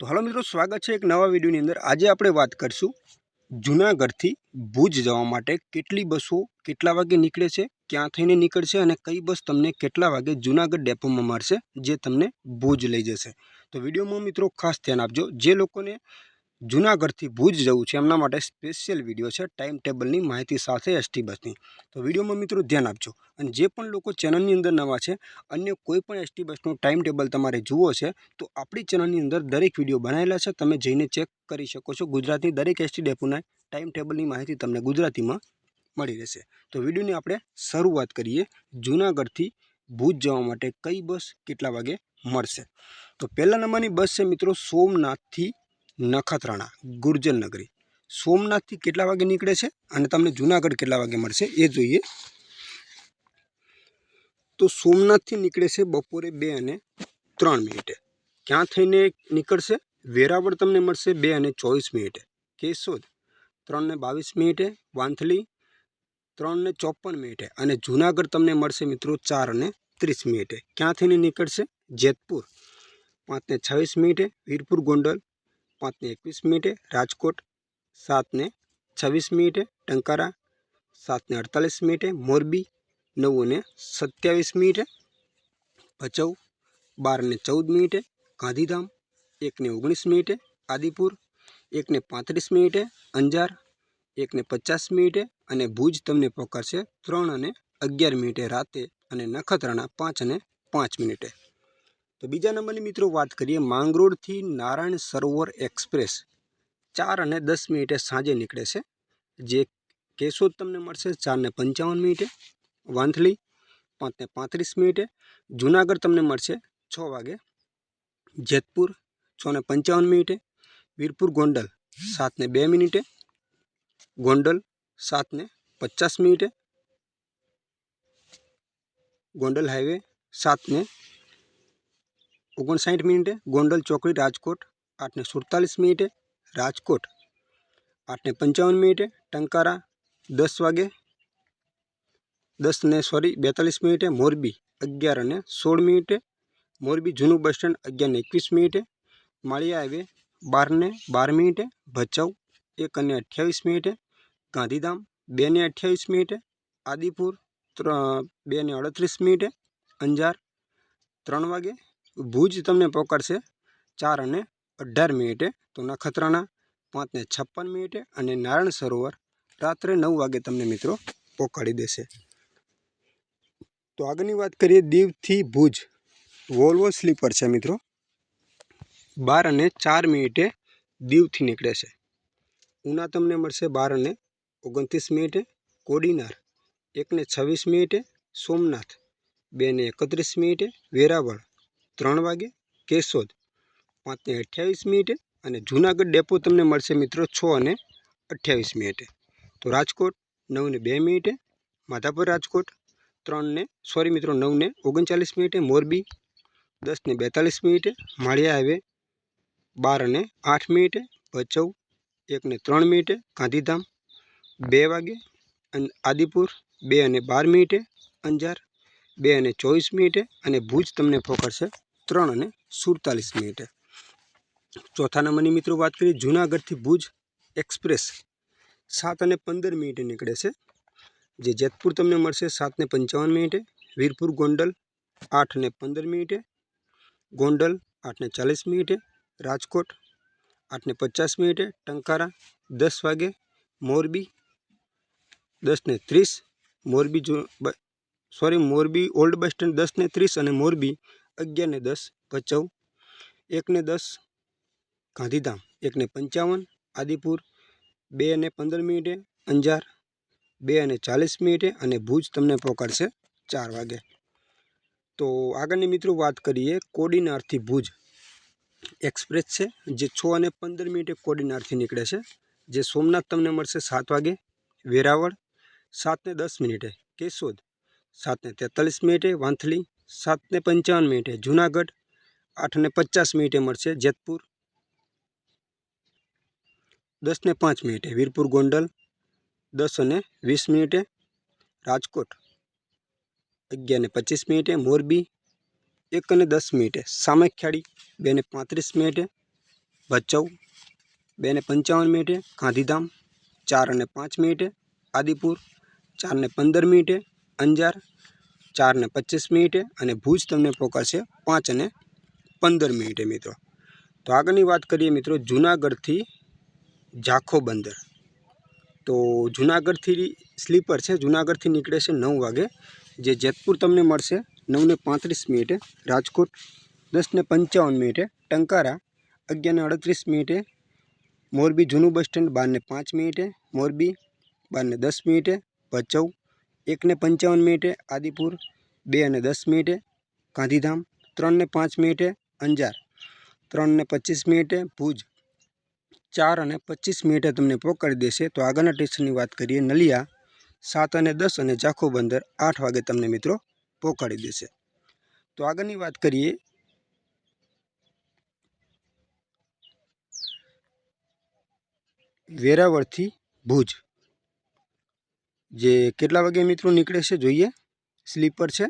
તો હાલો મિત્રો, સ્વાગત છે એક નવા વિડીયોની અંદર. આજે આપણે વાત કરીશું જૂનાગઢથી ભુજ જવા માટે કેટલી બસો કેટલા વાગે નીકળે છે, ક્યાં થઈને નીકળશે અને કઈ બસ તમને કેટલા વાગે જૂનાગઢ ડેપોમાં મળશે, જે તમને ભુજ લઈ જશે. તો વિડીયોમાં મિત્રો ખાસ ધ્યાન આપજો. જે લોકોને જૂનાગઢથી ભુજ જવું છે. એમના માટે સ્પેશિયલ વીડિયો છે. ટાઈમ ટેબલની માહિતી સાથે એસટી બસની. તો વિડીયોમાં મિત્રો ધ્યાન આપજો. અને જે પણ લોકો ચેનલની અંદર નવા છે, અન્ય કોઈ પણ એસટી બસનું ટાઈમ ટેબલ તમારે જુઓ છે, તો આપણી ચેનલની અંદર દરેક વીડિયો બનાવેલા છે. તમે જઈને ચેક કરી શકો છો. ગુજરાતની દરેક એસટી ડેપોના ટાઈમ ટેબલની માહિતી તમને ગુજરાતીમાં મળી રહેશે. તો વિડીયોની આપણે શરૂઆત કરીએ. જૂનાગઢથી ભુજ જવા માટે કઈ બસ કેટલા વાગે મળશે? તો પહેલા નંબરની બસ છે મિત્રો સોમનાથથી નખત્રાણા ગુર્જર નગરી સોમનાથથી કેટલા વાગે નીકળે છે અને તમને જૂનાગઢ કેટલા વાગે મળશે એ જોઈએ. તો સોમનાથથી નીકળે છે બપોરે બે અને ત્રણ મિનિટે. ક્યાં થઈને નીકળશે? વેરાવળ તમને મળશે બે અને ચોવીસ મિનિટે. કેશોદ ત્રણ ને બાવીસ મિનિટે. વાંથલી ત્રણ ને ચોપન મિનિટે. અને જૂનાગઢ તમને મળશે મિત્રો ચાર અને ત્રીસ મિનિટે. ક્યાં થઈને નીકળશે? જેતપુર પાંચ ને છવ્વીસ મિનિટે. વીરપુર ગોંડલ પાંચ ને એકવીસ મિનિટે, રાજકોટ સાત ને છવ્વીસ મિનિટે, ટંકારા સાત ને અડતાલીસ મિનિટે, મોરબી નવ ને સત્યાવીસ મિનિટે, ભચાઉ બાર ને ચૌદ મિનિટે, ગાંધીધામ એક ને ઓગણીસ મિનિટે, આદિપુર એક ને પાંત્રીસ મિનિટે, અંજાર એક ને પચાસ મિનિટે અને ભુજ તમને પકડશે ત્રણ અને અગિયાર મિનિટે રાતે અને નખત્રાણા પાંચ અને પાંચ મિનિટે. તો બીજા નંબરની મિત્રો વાત કરીએ માંગરોળથી નારાયણ સરોવર એક્સપ્રેસ. ચાર અને દસ મિનિટે સાંજે નીકળે છે. જે કેશોદ તમને મળશે ચારને પંચાવન મિનિટે વાંથલી પાંચને પાંત્રીસ મિનિટે, જુનાગઢ તમને મળશે છ વાગે, જેતપુર છ ને પંચાવન મિનિટે, વીરપુર ગોંડલ સાતને બે મિનિટે, ગોંડલ સાતને પચાસ મિનિટે, ગોંડલ હાઈવે સાત ને ઓગણસાઠ મિનિટે ગોંડલ ચોકડી રાજકોટ, આઠને સુડતાલીસ મિનિટે રાજકોટ, આઠને પંચાવન મિનિટે ટંકારા, દસ વાગે દસ ને સોરી, બેતાલીસ મિનિટે મોરબી અગિયાર અને સોળ મિનિટે મોરબી, જૂનું બસ સ્ટેન્ડ અગિયાર ને એકવીસ મિનિટે માળિયા હાઈવે, બારને બાર મિનિટે ભચાઉ એક અને અઠ્યાવીસ મિનિટે ગાંધીધામ બે ને અઠ્યાવીસ મિનિટે આદિપુર બે ને અડત્રીસ મિનિટે અંજાર, ત્રણ વાગે ભુજ તમને પકડશે ચાર અને અઢાર મિનિટે. તો નખત્રાણા પાંચને છપ્પન મિનિટે અને નારાયણ સરોવર રાત્રે નવ વાગે તમને મિત્રો પહોંચાડી દેશે. તો આગળની વાત કરીએ દીવથી ભુજ. વોલ્વો સ્લીપર છે મિત્રો. બાર અને ચાર મિનિટે દીવથી નીકળે છે. ઉના તમને મળશે બાર અને ઓગણત્રીસ મિનિટે. કોડીનાર એકને છવ્વીસ મિનિટે. સોમનાથ બેને એકત્રીસ મિનિટે. વેરાવળ ત્રણ વાગે કેશોદ પાંચને અઠ્યાવીસ મિનિટે અને જૂનાગઢ ડેપો તમને મળશે મિત્રો છ અને અઠ્યાવીસ મિનિટે. તો રાજકોટ નવને બે મિનિટે, માધાપર રાજકોટ ત્રણને, સોરી મિત્રો નવને ઓગણચાલીસ મિનિટે, મોરબી દસને બેતાલીસ મિનિટે, માળિયા હાઈવે બાર અને આઠ મિનિટે ભચૌ એકને ત્રણ મિનિટે, ગાંધીધામ બે વાગે આદિપુર બે અને બાર મિનિટે, અંજાર બે અને ચોવીસ મિનિટે અને ભુજ તમને પકડશે ત્રણ અને સુડતાલીસ મિનિટે. ચોથા નંબરની મિત્રો વાત કરીએ, જૂનાગઢથી ભુજ એક્સપ્રેસ સાત અને પંદર મિનિટે નીકળે છે. જે જેતપુર તમને મળશે સાત ને પંચાવન મિનિટે, વીરપુર ગોંડલ આઠ ને પંદર મિનિટે, ગોંડલ આઠ ને ચાલીસ મિનિટે, રાજકોટ આઠ ને પચાસ મિનિટે, ટંકારા દસ વાગે, મોરબી દસ ને ત્રીસ, મોરબી જો sorry Morbi old bus stand દસ ને ત્રીસ અને મોરબી અગિયાર ને દસ, ભચાઉ એક ને દસ, ગાંધીધામ એક ને પંચાવન, આદિપુર બે અને પંદર મિનિટે, અંજાર બે અને ચાલીસ મિનિટે અને ભુજ તમને પહોંચાડશે ચાર વાગે. તો આગળની મિત્રો વાત કરીએ કોડીનારથી ભુજ. એક્સપ્રેસ છે, જે છ અને પંદર મિનિટે કોડીનારથી નીકળે છે. જે સોમનાથ તમને મળશે સાત વાગે. વેરાવળ સાત ને દસ મિનિટે. કેશોદ સાત ને તેતાલીસ મિનિટે. વાંથલી સાત ને પંચાવન મિનિટે જૂનાગઢ આઠ ને પચાસ મિનિટે મળશે, જેતપુર દસ ને પાંચ મિનિટે વીરપુર ગોંડલ દસ અને વીસ મિનિટે રાજકોટ અગિયાર ને પચીસ મિનિટે મોરબી એક અને દસ મિનિટે સામખિયાળી બે ને પાંત્રીસ મિનિટે ભચાઉ બે ને પંચાવન મિનિટે ગાંધીધામ ચાર અને પાંચ મિનિટે આદિપુર ચાર ને પંદર મિનિટે અંજાર ચાર ને પચીસ મિનિટે અને ભુજ તમને પોકાશે પાંચ અને પંદર મિનિટે મિત્રો. તો આગળની વાત કરીએ મિત્રો જૂનાગઢથી ઝાખો બંદર. તો જૂનાગઢથી સ્લીપર છે, જૂનાગઢથી નીકળે છે નવ વાગે. જે જેતપુર તમને મળશે નવને પાંત્રીસ મિનિટે, રાજકોટ દસને પંચાવન મિનિટે, ટંકારા અગિયારને અડત્રીસ મિનિટે, મોરબી જૂનું બસ સ્ટેન્ડ બારને પાંચ મિનિટે, મોરબી બારને દસ મિનિટે, ભચાઉ એકને પંચાવન મિનિટે આદિપુર બે અને દસ મિનિટે ગાંધીધામ ત્રણને પાંચ મિનિટે અંજાર ત્રણને પચીસ મિનિટે ભુજ ચાર અને પચીસ મિનિટે તમને પહોંચાડી દેશે. તો આગળના સ્ટેશનની વાત કરીએ, નલિયા સાત અને દસ અને જાખો બંદર આઠ વાગે તમને મિત્રો પહોંચાડી દેશે. તો આગળની વાત કરીએ, વેરાવળથી ભુજ. જે કેટલા વાગે મિત્રો નીકળે છે જોઈએ? સ્લીપર છે.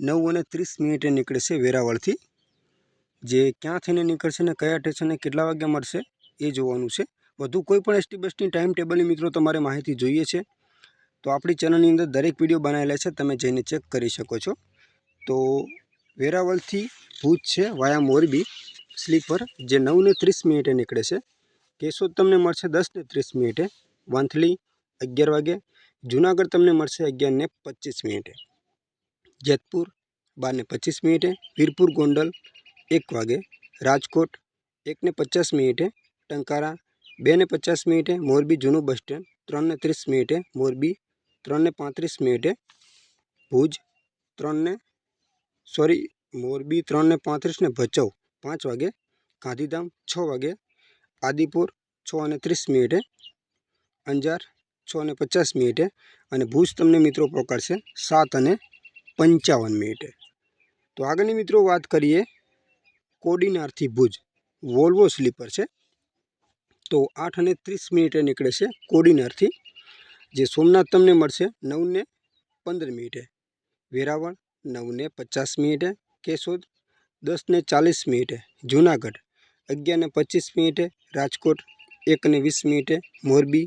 નવ અને ત્રીસ મિનિટે નીકળે છે વેરાવળથી. જે ક્યાં થઈને નીકળશે ને કયા સ્ટેશને કેટલા વાગે મળશે એ જોવાનું છે. વધુ કોઈ પણ એસટી બસની ટાઈમ ટેબલની મિત્રો તમારે માહિતી જોઈએ છે. તો આપણી ચેનલની અંદર દરેક વીડિયો બનાવેલા છે, તમે જઈને ચેક કરી શકો છો. તો વેરાવળથી ભુજ છે, વાયા મોરબી, સ્લીપર, જે નવને ત્રીસ મિનિટે નીકળે છે. કેશોદ તમને મળશે દસને ત્રીસ મિનિટે. વંથલી, અગિયાર વાગે. જુનાગઢ તમને મળશે અગિયારને પચીસ મિનિટે જેતપુર બારને પચીસ મિનિટે વીરપુર ગોંડલ એક વાગે રાજકોટ એકને પચાસ મિનિટે ટંકારા બેને પચાસ મિનિટે મોરબી જૂનું બસ સ્ટેન્ડ ત્રણને ત્રીસ મિનિટે મોરબી ત્રણને પાંત્રીસ મિનિટે ભુજ ત્રણને સોરી મોરબી ત્રણને પાંત્રીસને ભચાઉ પાંચ વાગે ગાંધીધામ છ વાગે આદિપુર છ અને ત્રીસ મિનિટે અંજાર છ અને પચાસ મિનિટે અને ભુજ તમને મિત્રો પકડશે સાત અને પંચાવન મિનિટે તો આગળની મિત્રો વાત કરીએ કોડીનારથી ભુજ. વોલ્વો સ્લીપર છે. તો આઠ અને ત્રીસ મિનિટે નીકળે છે કોડીનારથી. જે સોમનાથ તમને મળશે નવને પંદર મિનિટે. વેરાવળ નવને પચાસ મિનિટે. કેશોદ દસને ચાલીસ મિનિટે. જૂનાગઢ અગિયારને પચીસ મિનિટે. રાજકોટ એકને વીસ મિનિટે. મોરબી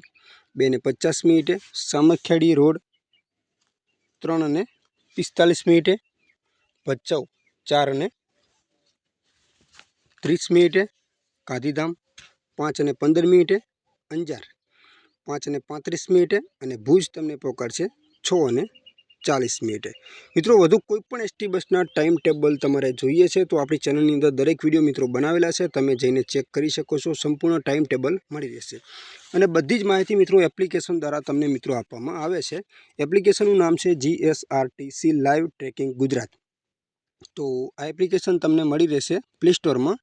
બેને પચાસ મિનિટે, સામખિયાળી રોડ ત્રણ અને પિસ્તાલીસ મિનિટે, ભચાઉ ચાર અને ત્રીસ મિનિટે, ગાંધીધામ પાંચ અને પંદર મિનિટે, અંજાર પાંચ અને પાંત્રીસ મિનિટે અને ભુજ તમને પહોંચાડશે છ અને ચાલીસ મિનિટે. મિત્રો, વધુ કોઈપણ એસટી બસના ટાઈમ ટેબલ તમારે જોઈએ છે, તો આપણી ચેનલની અંદર દરેક વીડિયો મિત્રો બનાવેલા છે. તમે જઈને ચેક કરી શકો છો, સંપૂર્ણ ટાઈમ ટેબલ મળી રહેશે. અને બધી જ માહિતી મિત્રો એપ્લિકેશન દ્વારા તમને મિત્રો આપવામાં આવે છે. એપ્લિકેશનનું નામ છે જીએસઆરટીસી લાઈવ ટ્રેકિંગ ગુજરાત. તો આ એપ્લિકેશન તમને મળી રહેશે પ્લે સ્ટોરમાં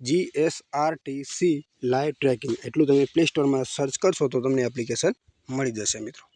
જીએસઆરટીસી લાઈવ ટ્રેકિંગ એટલું તમે પ્લે સ્ટોરમાં સર્ચ કરશો તો તમને એપ્લિકેશન મળી જશે મિત્રો.